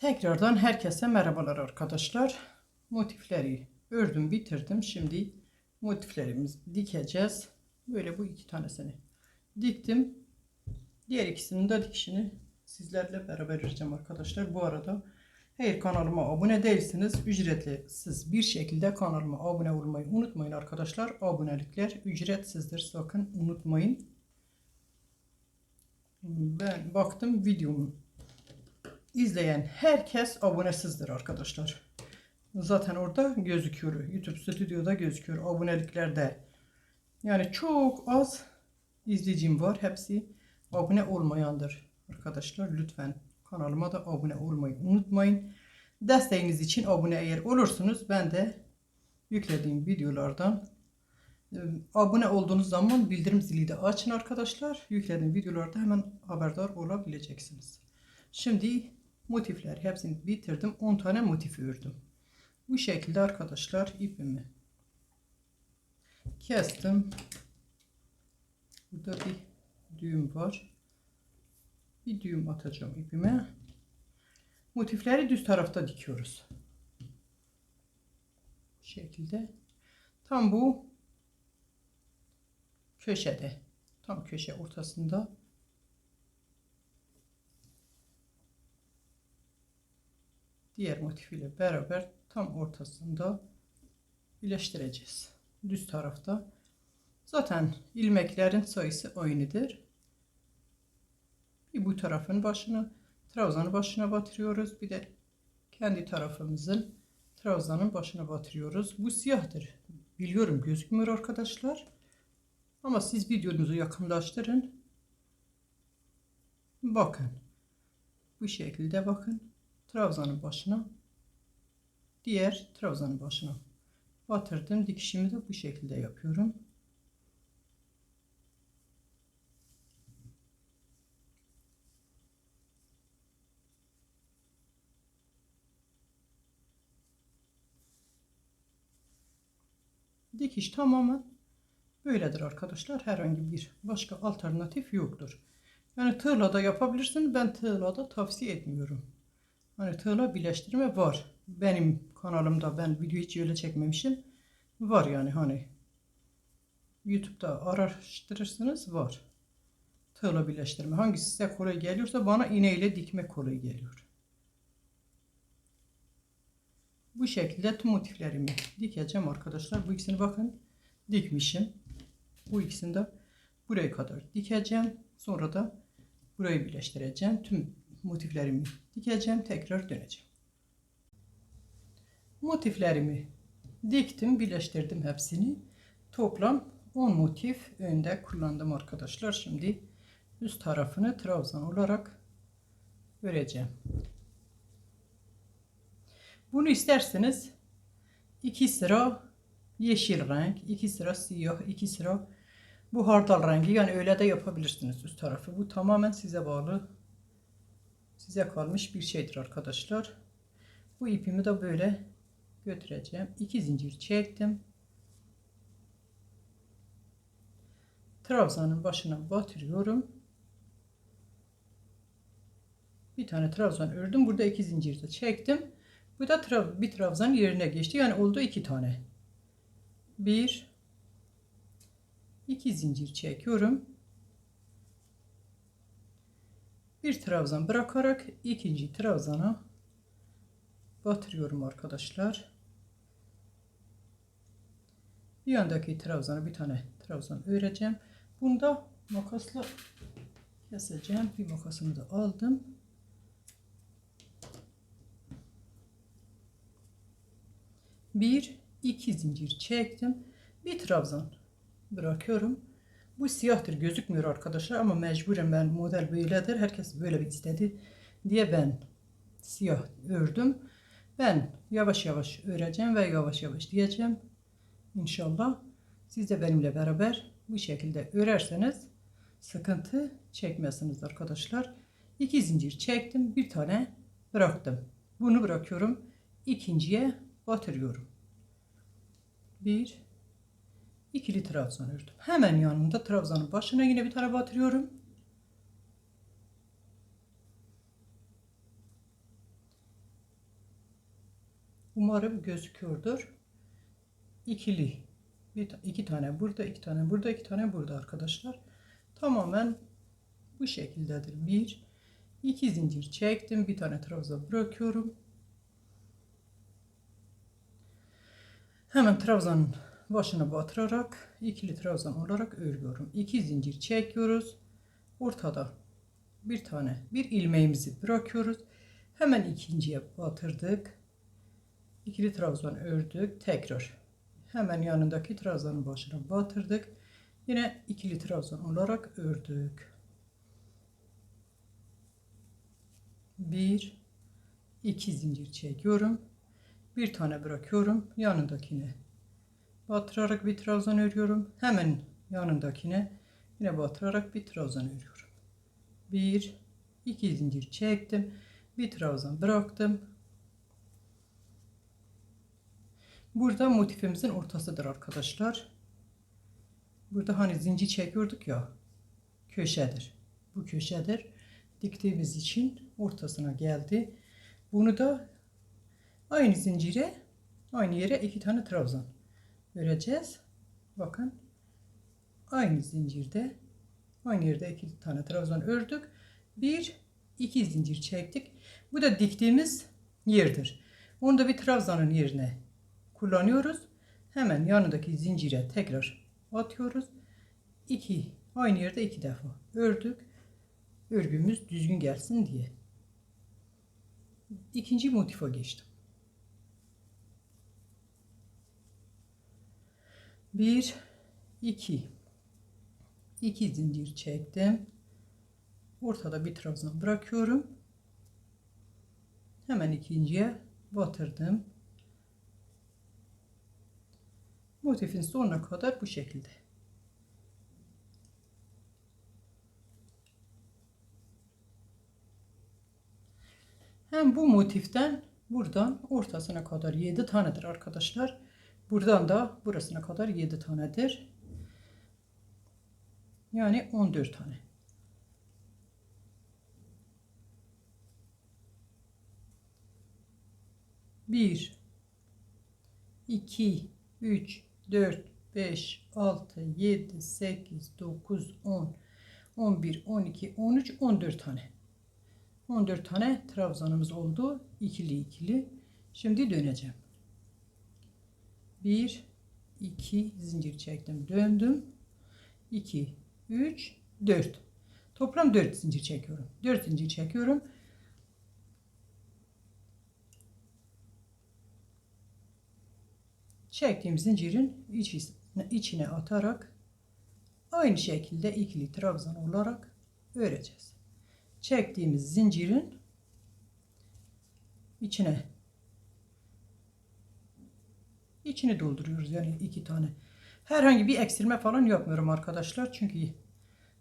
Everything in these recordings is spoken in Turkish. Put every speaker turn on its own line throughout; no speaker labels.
Tekrardan herkese merhabalar arkadaşlar. Motifleri ördüm bitirdim. Şimdi motiflerimizi dikeceğiz. Böyle bu iki tanesini diktim. Diğer ikisinin de dikişini sizlerle beraber öreceğim arkadaşlar. Bu arada eğer kanalıma abone değilseniz ücretsiz bir şekilde kanalıma abone olmayı unutmayın arkadaşlar. Abonelikler ücretsizdir sakın unutmayın. Ben baktım videomu izleyen herkes abonesizdir arkadaşlar. Zaten orada gözüküyor. YouTube stüdyoda gözüküyor. Aboneliklerde. Yani çok az izleyicim var. Hepsi abone olmayandır. Arkadaşlar lütfen kanalıma da abone olmayı unutmayın. Desteğiniz için abone eğer olursunuz ben de yüklediğim videolardan abone olduğunuz zaman bildirim zili de açın arkadaşlar. Yüklediğim videolarda hemen haberdar olabileceksiniz. Şimdi motifler hepsini bitirdim. 10 tane motif ördüm. Bu şekilde arkadaşlar ipimi kestim. Burada bir düğüm var. Bir düğüm atacağım ipime. Motifleri düz tarafta dikiyoruz. Bu şekilde. Tam bu köşede. Tam köşe ortasında diğer motif ile beraber tam ortasında birleştireceğiz. Düz tarafta. Zaten ilmeklerin sayısı aynıdır. Bir bu tarafın başına, trabzanın başına batırıyoruz. Bir de kendi tarafımızın trabzanın başına batırıyoruz. Bu siyahtır. Biliyorum gözükmüyor arkadaşlar. Ama siz videonuzu yakınlaştırın. Bakın. Bu şekilde bakın trabzanın başına diğer trabzanın başına batırdım. Dikişimi de bu şekilde yapıyorum. Dikiş tamamen böyledir arkadaşlar. Herhangi bir başka alternatif yoktur. Yani tığla da yapabilirsin. Ben tığla da tavsiye etmiyorum. Hani tığla birleştirme var. Benim kanalımda ben video hiç öyle çekmemişim. Var yani hani. YouTube'da araştırırsınız var. Tığla birleştirme. Hangisi size kolay geliyorsa bana iğneyle dikmek kolay geliyor. Bu şekilde tüm motiflerimi dikeceğim arkadaşlar. Bu ikisini bakın dikmişim. Bu ikisini de buraya kadar dikeceğim. Sonra da burayı birleştireceğim. Tüm motiflerimi dikeceğim. Tekrar döneceğim. Motiflerimi diktim. Birleştirdim hepsini. Toplam 10 motif önde kullandım arkadaşlar. Şimdi üst tarafını trabzan olarak öreceğim. Bunu isterseniz iki sıra yeşil renk, iki sıra siyah, iki sıra bu hardal rengi yani öyle de yapabilirsiniz üst tarafı. Bu tamamen size bağlı size kalmış bir şeydir arkadaşlar. Bu ipimi de böyle götüreceğim. İki zincir çektim. Trabzanın başına batırıyorum. Bir tane trabzan ördüm. Burada iki zincir de çektim. Bu da tra bir trabzan yerine geçti. Yani oldu iki tane. Bir, iki zincir çekiyorum. Bir trabzan bırakarak ikinci trabzana batırıyorum arkadaşlar. Bir yandaki trabzana bir tane trabzan öreceğim. Bunda makasla keseceğim. Bir makasımı da aldım. Bir, iki zincir çektim. Bir trabzan bırakıyorum. Bu siyahtır gözükmüyor arkadaşlar ama mecburen ben model böyledir. Herkes böyle bir istedi diye ben siyah ördüm. Ben yavaş yavaş öreceğim ve yavaş yavaş diyeceğim. İnşallah siz de benimle beraber bu şekilde örerseniz sıkıntı çekmezsiniz arkadaşlar. İki zincir çektim. Bir tane bıraktım. Bunu bırakıyorum. ikinciye batırıyorum. Bir, ikili trabzan ördüm. Hemen yanında trabzanın başına yine bir tane batırıyorum. Umarım gözüküyordur. İkili. Bir, iki tane burada, iki tane burada, iki tane burada arkadaşlar. Tamamen bu şekildedir. Bir, iki zincir çektim. Bir tane trabzan bırakıyorum. Hemen trabzanın başına batırarak ikili trabzan olarak örüyorum. İki zincir çekiyoruz. Ortada bir tane bir ilmeğimizi bırakıyoruz. Hemen ikinciye batırdık. İkili trabzan ördük. Tekrar hemen yanındaki trabzanın başına batırdık. Yine ikili trabzan olarak ördük. Bir, iki zincir çekiyorum. Bir tane bırakıyorum. Yanındakine batırarak bir trabzan örüyorum. Hemen yanındakine yine batırarak bir trabzan örüyorum. Bir, iki zincir çektim. Bir trabzan bıraktım. Burada motifimizin ortasıdır arkadaşlar. Burada hani zincir çekiyorduk ya. Köşedir. Bu köşedir. Diktiğimiz için ortasına geldi. Bunu da aynı zincire aynı yere iki tane trabzan öreceğiz. Bakın. Aynı zincirde aynı yerde iki tane trabzan ördük. Bir, iki zincir çektik. Bu da diktiğimiz yerdir. Onu da bir trabzanın yerine kullanıyoruz. Hemen yanındaki zincire tekrar atıyoruz. İki, aynı yerde iki defa ördük. Örgümüz düzgün gelsin diye. İkinci motifa geçtim. Bir, iki. iki zincir çektim. Ortada bir trabzan bırakıyorum. Hemen ikinciye batırdım. Motifin sonuna kadar bu şekilde. Hem bu motiften buradan ortasına kadar 7 tanedir arkadaşlar. Buradan da burasına kadar 7 tanedir. Yani 14 tane. Bir, iki, üç, dört, beş, altı, yedi, sekiz, dokuz, on, on bir, on iki, on üç, on dört tane. 14 tane trabzanımız oldu. İkili ikili. Şimdi döneceğim. 1 2 zincir çektim. Döndüm. 2 3 4. Toplam 4 zincir çekiyorum. 4 zincir çekiyorum. Çektiğim zincirin içine, içine atarak aynı şekilde ikili trabzan olarak öreceğiz çektiğimiz zincirin içine içini dolduruyoruz yani iki tane. Herhangi bir eksilme falan yapmıyorum arkadaşlar. Çünkü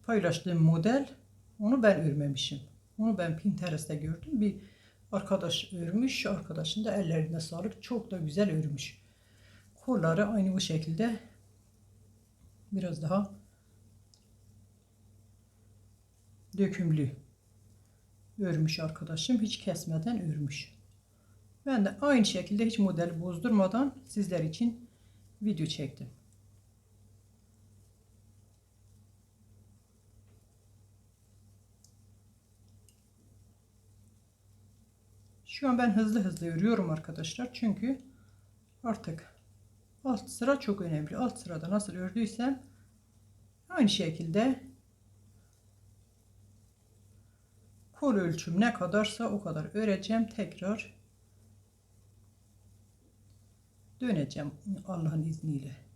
paylaştığım model onu ben örmemişim. Onu ben Pinterest'te gördüm. Bir arkadaş örmüş. Arkadaşın da ellerine sağlık. Çok da güzel örmüş. Kolları aynı bu şekilde biraz daha dökümlü örmüş arkadaşım. Hiç kesmeden örmüş. Ben de aynı şekilde hiç model bozdurmadan sizler için video çektim. Şu an ben hızlı hızlı örüyorum arkadaşlar. Çünkü artık alt sıra çok önemli. Alt sırada nasıl ördüysem aynı şekilde kol ölçüm ne kadarsa o kadar öreceğim. Tekrar döneceğim Allah'ın izniyle.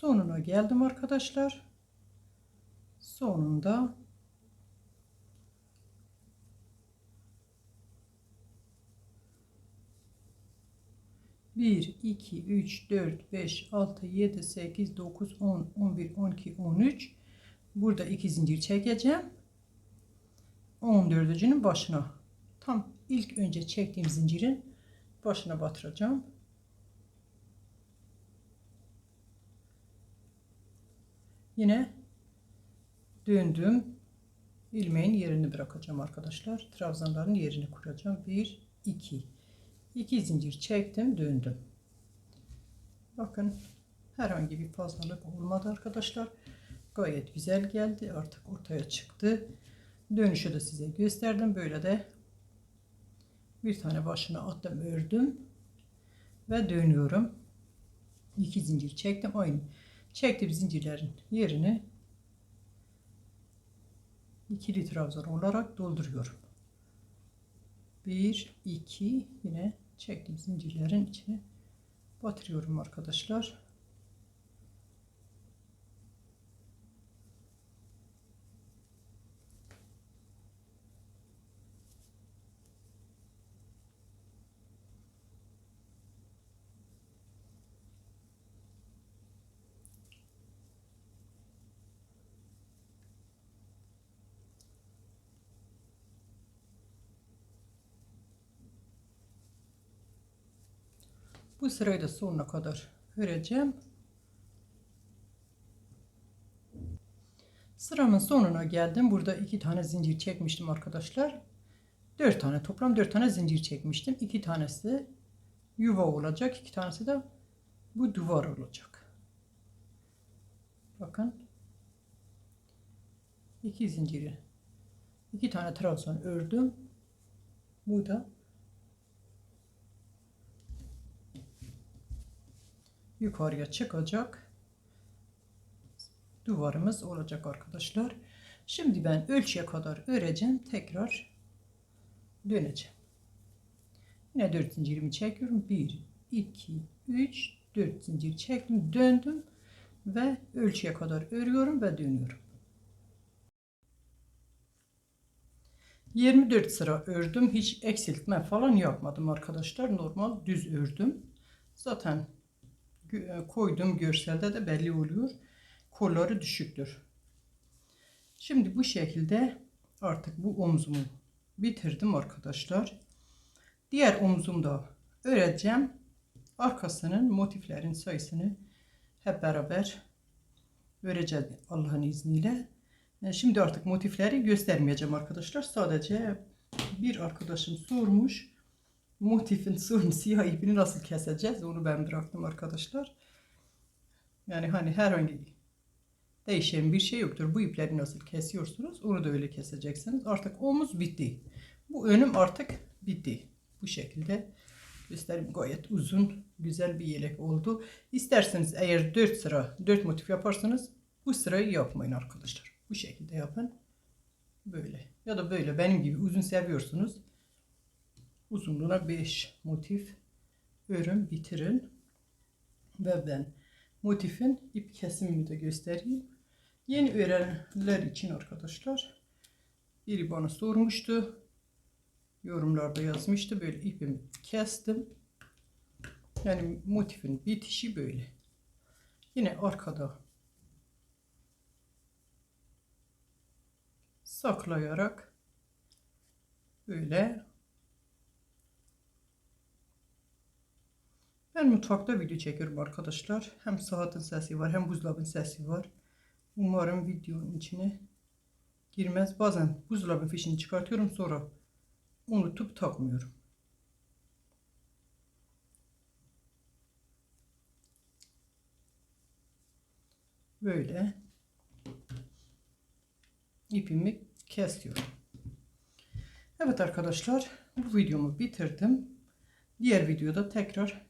Sonuna geldim arkadaşlar. Sonunda bir, iki, üç, dört, beş, altı, yedi, sekiz, dokuz, on, on bir, on iki, on üç. Burada iki zincir çekeceğim. On dördüncünün başına. Tam ilk önce çektiğim zincirin başına batıracağım. Yine döndüm. ilmeğin yerini bırakacağım arkadaşlar. Trabzanların yerini kuracağım. 1 2 2 zincir çektim, döndüm. Bakın herhangi bir fazlalık olmadı arkadaşlar. Gayet güzel geldi. Artık ortaya çıktı. Dönüşü de size gösterdim. Böyle de bir tane başına attım, ördüm ve dönüyorum. İki zincir çektim. Aynı çektiğim zincirlerin yerini ikili trabzan olarak dolduruyorum. Bir, iki yine çektiğim zincirlerin içine batırıyorum arkadaşlar. Bu sırayı da sonuna kadar öreceğim. Sıramın sonuna geldim. Burada iki tane zincir çekmiştim arkadaşlar. Dört tane toplam dört tane zincir çekmiştim. İki tanesi yuva olacak. iki tanesi de bu duvar olacak. Bakın. iki zinciri. iki tane trabzan ördüm. Bu da yukarıya çıkacak duvarımız olacak arkadaşlar. Şimdi ben ölçüye kadar öreceğim. Tekrar döneceğim. Yine 4 zincirimi çekiyorum. 1, 2, 3, 4 zincir çektim. Döndüm ve ölçüye kadar örüyorum ve dönüyorum. 24 sıra ördüm. Hiç eksiltme falan yapmadım arkadaşlar. Normal düz ördüm. Zaten koyduğum görselde de belli oluyor. Kolları düşüktür. Şimdi bu şekilde artık bu omzumu bitirdim arkadaşlar. Diğer omzumda öreceğim. Arkasının motiflerin sayısını hep beraber öreceğiz Allah'ın izniyle. E, şimdi artık motifleri göstermeyeceğim arkadaşlar. Sadece bir arkadaşım sormuş motifin son siyah ipini nasıl keseceğiz onu ben bıraktım arkadaşlar. Yani hani herhangi değişen bir şey yoktur. Bu ipleri nasıl kesiyorsunuz onu da öyle keseceksiniz. Artık omuz bitti. Bu önüm artık bitti. Bu şekilde göstereyim. Gayet uzun güzel bir yelek oldu. İsterseniz eğer 4 sıra 4 motif yaparsanız bu sırayı yapmayın arkadaşlar. Bu şekilde yapın. Böyle ya da böyle benim gibi uzun seviyorsunuz uzunluğuna 5 motif. Örün bitirin. Ve ben motifin ip kesimini de göstereyim. Yeni öğrenenler için arkadaşlar biri bana sormuştu yorumlarda yazmıştı böyle ipimi kestim. Yani motifin bitişi böyle. Yine arkada saklayarak böyle Ben mutfakta video çekiyorum arkadaşlar. Hem saatin sesi var hem buzdolabın sesi var. Umarım videonun içine girmez. Bazen buzdolabın fişini çıkartıyorum sonra unutup takmıyorum. Böyle ipimi kesiyorum. Evet arkadaşlar bu videomu bitirdim. Diğer videoda tekrar